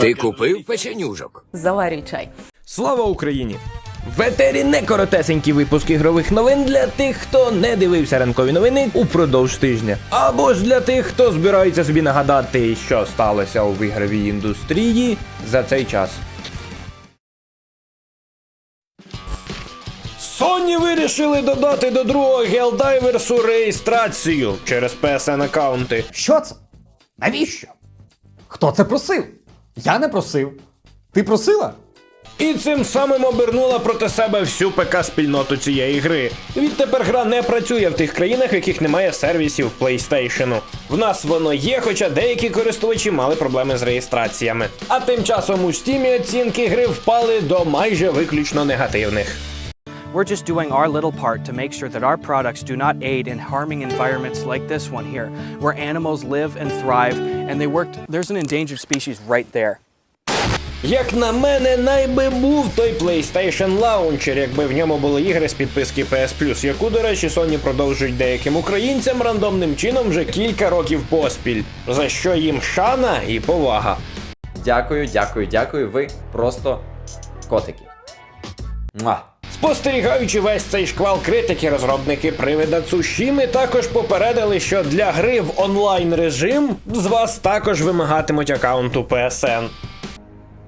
Ти купив печенюжок? Заварюй чай. Слава Україні! В етері не коротесенький випуск ігрових новин для тих, хто не дивився ранкові новини упродовж тижня. Або ж для тих, хто збирається собі нагадати, що сталося у ігровій індустрії за цей час. Sony вирішили додати до другого Гелдайверсу реєстрацію через PSN аккаунти. Що це? Навіщо? Хто це просив? Я не просив. Ти просила? І цим самим обернула проти себе всю ПК-спільноту цієї гри. Відтепер гра не працює в тих країнах, в яких немає сервісів PlayStation. В нас воно є, хоча деякі користувачі мали проблеми з реєстраціями. А тим часом у Steam оцінки гри впали до майже виключно негативних. We're just doing our little part to make sure that our products do not aid in harming environments like this one here, where animals live and thrive, and they worked. There's an endangered species right there. Як на мене, найби був той PlayStation Launcher, якби в ньому були ігри з підписки PS Plus, яку, до речі, Sony продовжують деяким українцям рандомним чином вже кілька років поспіль, за що їм шана і повага. Дякую, дякую, дякую. Ви просто котики. Муа. Спостерігаючи весь цей шквал критики, розробники привида Цушіми також попередили, що для гри в онлайн режим з вас також вимагатимуть аккаунту PSN.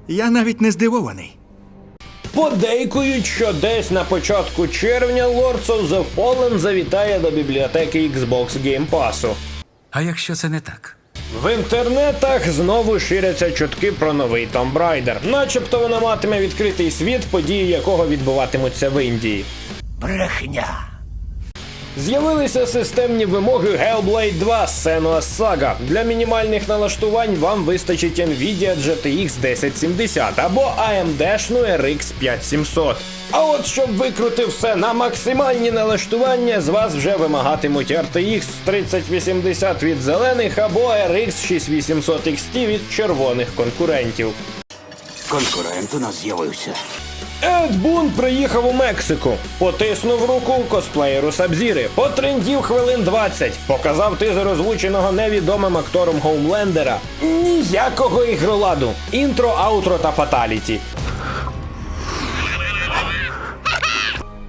Я навіть не здивований. Подейкують, що десь на початку червня Lords of the Fallen завітає до бібліотеки Xbox Game Pass. А якщо це не так? В інтернетах знову ширяться чутки про новий Tomb Raider. Начебто вона матиме відкритий світ, події якого відбуватимуться в Індії. Брехня. З'явилися системні вимоги Hellblade 2 Senua's Saga. Для мінімальних налаштувань вам вистачить Nvidia GTX 1070 або AMD-шну RX 5700. А от щоб викрути все на максимальні налаштування, з вас вже вимагатимуть RTX 3080 від зелених або RX 6800 XT від червоних конкурентів. Конкурент у нас з'явився. Ед Бун приїхав у Мексику, потиснув руку косплеєру Сабзіри, потрендів хвилин 20, показав тизер озвученого невідомим актором Хоумлендера. Ніякого ігроладу. Інтро, аутро та фаталіті.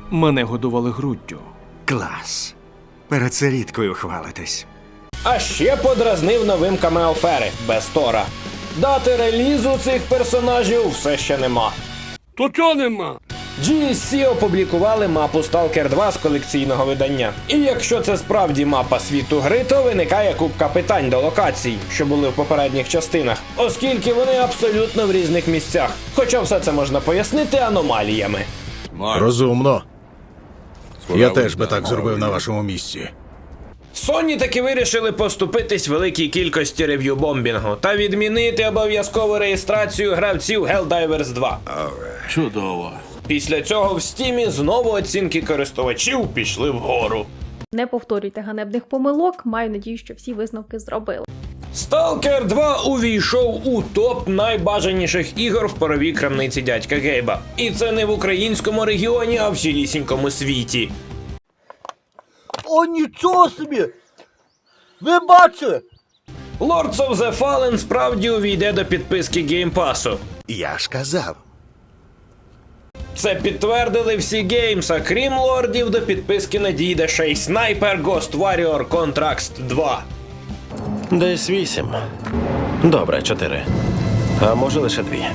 Мене годували груддю. Клас. Перед сиріткою хвалитесь. А ще подразнив новим камео Фери без Тора. Дати релізу цих персонажів все ще нема. То чого нема? GSC опублікували мапу Stalker 2 з колекційного видання. І якщо це справді мапа світу гри, то виникає купка питань до локацій, що були в попередніх частинах, оскільки вони абсолютно в різних місцях. Хоча все це можна пояснити аномаліями. Розумно. Я теж би так зробив на вашому місці. Sony таки вирішили поступитись великій кількості рев'ю бомбінгу та відмінити обов'язкову реєстрацію гравців Helldivers 2. Чудово. Після цього в стімі знову оцінки користувачів пішли вгору. Не повторюйте ганебних помилок. Маю надію, що всі висновки зробили. Stalker 2 увійшов у топ найбажаніших ігор в паровій крамниці дядька Гейба. І це не в українському регіоні, а в цілісінькому світі. О, нічого собі! Ви бачили? Lords of the Fallen справді увійде до підписки Game Pass. Я ж казав. Це підтвердили всі геймс, а крім лордів, до підписки надійде ще й Sniper Ghost Warrior Contracts 2. Десь вісім. Добре, чотири. А може лише дві.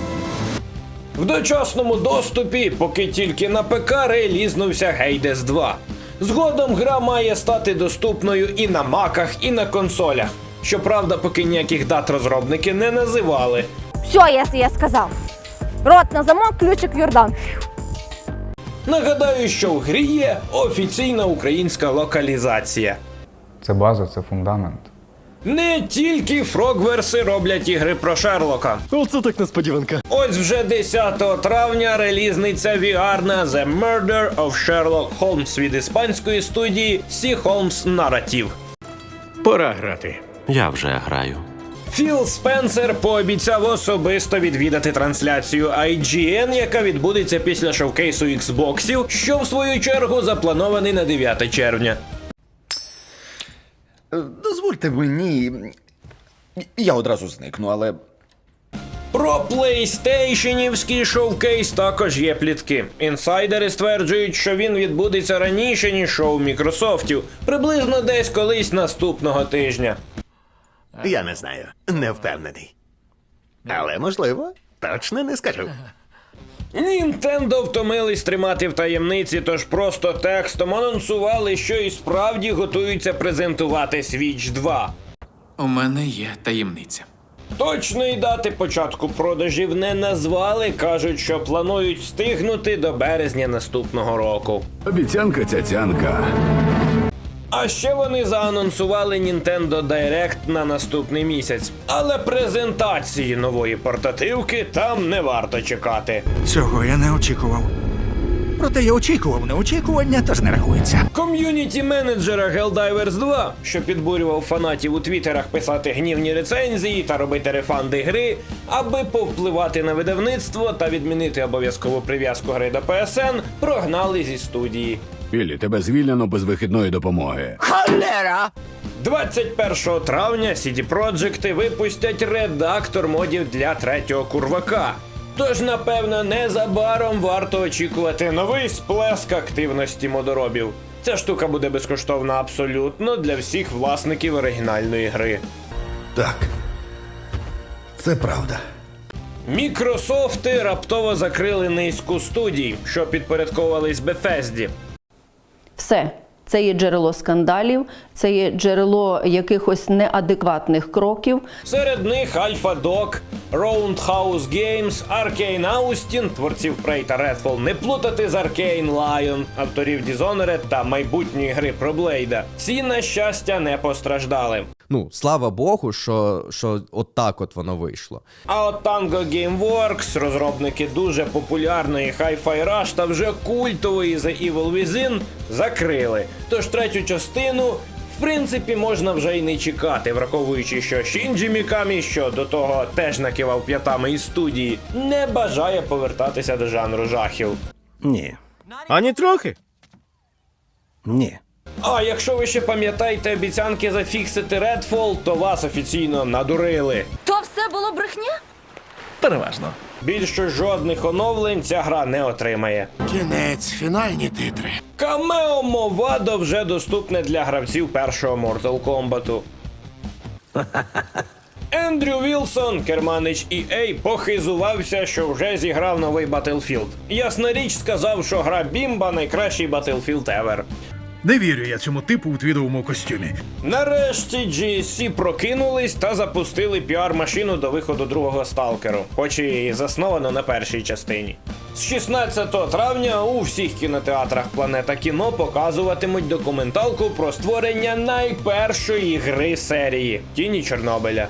В дочасному доступі, поки тільки на ПК релізнувся Hades 2. Згодом гра має стати доступною і на маках, і на консолях. Щоправда, поки ніяких дат розробники не називали. Все, я, я сказав. Рот на замок, ключик Йордан. Нагадаю, що в грі є офіційна українська локалізація. Це база, це фундамент. Не тільки фрогверси роблять ігри про Шерлока. Оце так несподіванка. Ось вже 10 травня релізниця VR-на The Murder of Sherlock Holmes від іспанської студії Sea Holmes Narrative. Пора грати. Я вже граю. Філ Спенсер пообіцяв особисто відвідати трансляцію IGN, яка відбудеться після шовкейсу Xboxів, що в свою чергу запланований на 9 червня. Дозвольте мені. Я одразу зникну, але Про PlayStationівський шоукейс також є плітки. Інсайдери стверджують, що він відбудеться раніше, ніж шоу Мікрософтів, приблизно десь колись наступного тижня. Я не знаю, не впевнений. Але можливо, точно не скажу. Нінтендо втомились тримати в таємниці, тож просто текстом анонсували, що і справді готуються презентувати Switch 2. У мене є таємниця. Точної дати початку продажів не назвали, кажуть, що планують встигнути до березня наступного року. Обіцянка цяцянка. А ще вони заанонсували Nintendo Direct на наступний місяць. Але презентації нової портативки там не варто чекати. Цього я не очікував. Проте я очікував неочікування, тож не рахується. Ком'юніті менеджера Helldivers 2, що підбурював фанатів у твіттерах писати гнівні рецензії та робити рефанди гри, аби повпливати на видавництво та відмінити обов'язкову прив'язку гри до PSN, прогнали зі студії. Білі, тебе звільнено без вихідної допомоги. 21 травня CD Projekt випустять редактор модів для третього курвака. Тож, напевно, незабаром варто очікувати новий сплеск активності модоробів. Ця штука буде безкоштовна абсолютно для всіх власників оригінальної гри. Так. Це правда. Мікрософти раптово закрили низку студій, що підпорядковувались Bethesді. Все. Це є джерело скандалів, це є джерело якихось неадекватних кроків. Серед них Альфа Док, Roundhouse Games, Arcane Austin, творців Prey та Redfall, не плутати з Аркейн Lion, авторів Dishonored та майбутньої гри про Блейда. Ці, на щастя, не постраждали. Ну, слава Богу, що, що от так от воно вийшло. А от Tango Gameworks, розробники дуже популярної Hi-Fi Rush та вже культової The Evil Within, закрили. Тож третю частину, в принципі, можна вже й не чекати, враховуючи, що Шінджі Мікамі, що до того теж накивав п'ятами із студії, не бажає повертатися до жанру жахів. Ні. Ані трохи. Ні. А якщо ви ще пам'ятаєте обіцянки зафіксити Redfall, то вас офіційно надурили. То все було брехня? Переважно. Більше жодних оновлень ця гра не отримає. Кінець, фінальні титри. Камео Мовадо вже доступне для гравців першого Mortal Kombat. Ендрю Вілсон, керманич EA, похизувався, що вже зіграв новий Battlefield. Ясна річ сказав, що гра Бімба найкращий Battlefield ever. Не вірю я цьому типу у твідовому костюмі. Нарешті GSC прокинулись та запустили піар-машину до виходу другого сталкеру, хоч і засновано на першій частині. З 16 травня у всіх кінотеатрах Планета кіно показуватимуть документалку про створення найпершої гри серії Тіні Чорнобиля.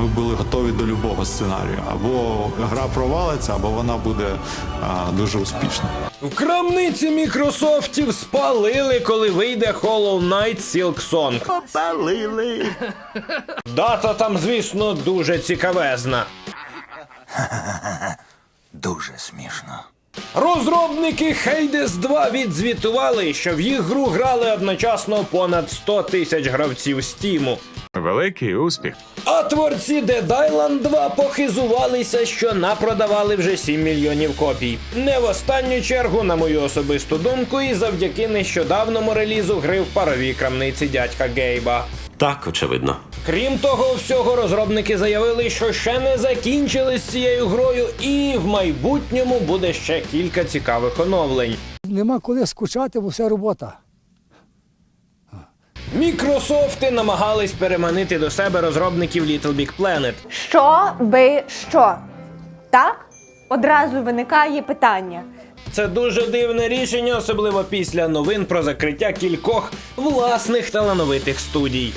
Ми були готові до любого сценарію. Або гра провалиться, або вона буде а, дуже успішна. В крамниці Мікрософтів спалили, коли вийде Hollow Knight Silk Song. Палили. Дата там, звісно, дуже цікавезна. Дуже смішно. Розробники Hades 2 відзвітували, що в їх гру грали одночасно понад 100 тисяч гравців Стіму. Великий успіх. А творці Dead Island 2 похизувалися, що напродавали вже 7 мільйонів копій. Не в останню чергу, на мою особисту думку, і завдяки нещодавному релізу гри в паровій крамниці дядька Гейба. Так, очевидно. Крім того всього, розробники заявили, що ще не закінчили з цією грою, і в майбутньому буде ще кілька цікавих оновлень. Нема коли скучати, бо вся робота. Мікрософти намагались переманити до себе розробників Little Big Planet. Що би що? Так? Одразу виникає питання. Це дуже дивне рішення, особливо після новин про закриття кількох власних талановитих студій.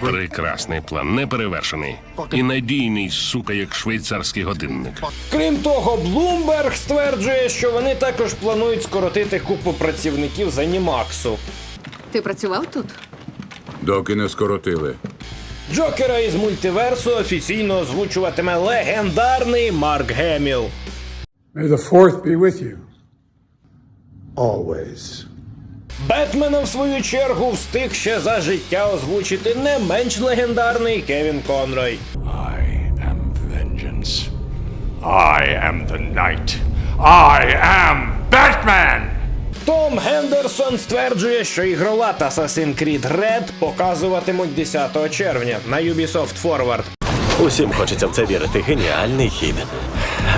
Прекрасний план, неперевершений. І надійний, сука, як швейцарський годинник. Крім того, Bloomberg стверджує, що вони також планують скоротити купу працівників з Анімаксу. Ти працював тут? Доки не скоротили. Джокера із мультиверсу офіційно озвучуватиме легендарний Марк Геміл. May the fourth be with you. Always. Бетмена, в свою чергу, встиг ще за життя озвучити не менш легендарний Кевін Конрой. I am vengeance. I am the night. I am Batman! Том Гендерсон стверджує, що ігролад Assassin's Creed Red показуватимуть 10 червня на Ubisoft Forward. Усім хочеться в це вірити. Геніальний хід.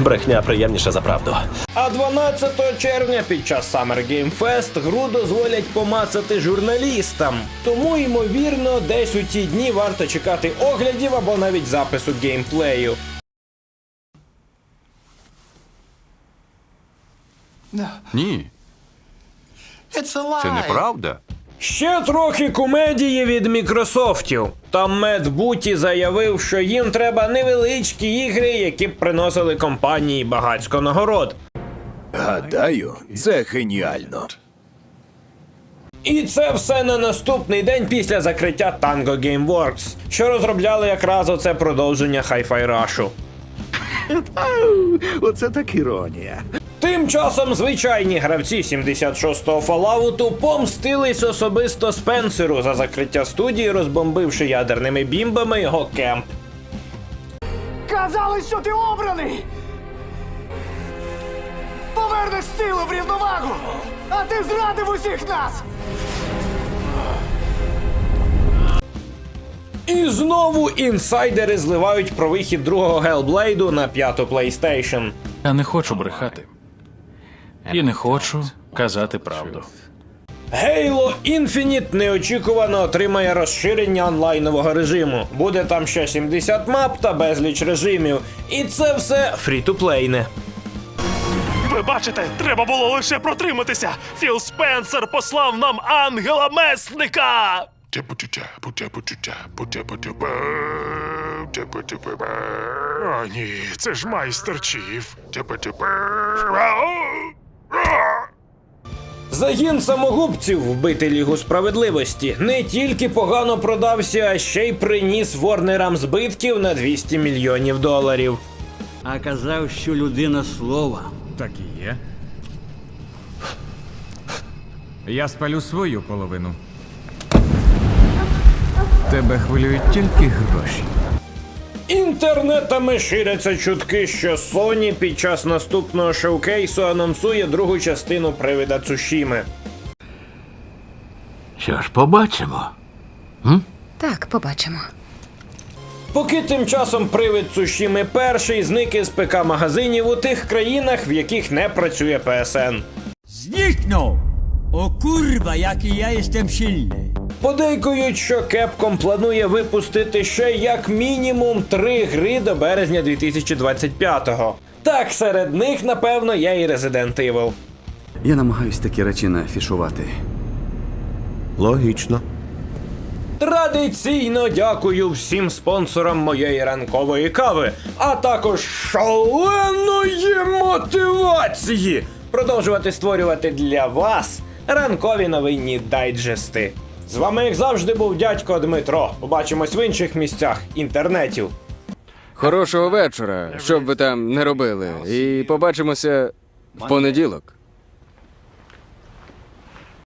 Брехня приємніша за правду. А 12 червня під час Summer Game Fest гру дозволять помацати журналістам. Тому, ймовірно, десь у ті дні варто чекати оглядів або навіть запису геймплею. Ні. Це неправда. Ще трохи комедії від Мікрософтів. Там Мед Буті заявив, що їм треба невеличкі ігри, які б приносили компанії багацько нагород. Гадаю, це геніально. І це все на наступний день після закриття Tango Gameworks, що розробляли якраз оце продовження Hi-Fi Rush. Оце так іронія. Тим часом звичайні гравці 76-го Fallout помстились особисто Спенсеру за закриття студії, розбомбивши ядерними бімбами його кемп. Казали, що ти обраний! Повернеш силу в рівновагу! А ти зрадив усіх нас! І знову інсайдери зливають про вихід другого Hellblade на п'яту PlayStation. Я не хочу брехати. І не хочу казати правду. Halo Infinite неочікувано отримає розширення онлайнового режиму. Буде там ще 70 мап та безліч режимів. І це все фрі-ту-плейне. Ви бачите, треба було лише протриматися. Філ Спенсер послав нам ангела месника. О, ні, це ж майстер Чіф. Загін самогубців вбити Лігу справедливості не тільки погано продався, а ще й приніс Ворнерам збитків на 200 мільйонів доларів. А казав, що людина слова. Так і є. Я спалю свою половину. Тебе хвилюють тільки гроші. Інтернетами ширяться чутки, що Sony під час наступного шоукейсу анонсує другу частину привида Цушіми. Що ж, побачимо. Так, побачимо. Поки тим часом привид Цушіми перший зник із ПК магазинів у тих країнах, в яких не працює PSN. Зникнув! О курва, який я єстем сильний! Подейкують, що Capcom планує випустити ще як мінімум три гри до березня 2025-го. Так, серед них, напевно, є і Resident Evil. Я намагаюсь такі речі не афішувати. Логічно. Традиційно дякую всім спонсорам моєї ранкової кави, а також шаленої мотивації продовжувати створювати для вас ранкові новинні дайджести. З вами, як завжди, був дядько Дмитро. Побачимось в інших місцях інтернетів. Хорошого вечора, що б ви там не робили. І побачимося в понеділок.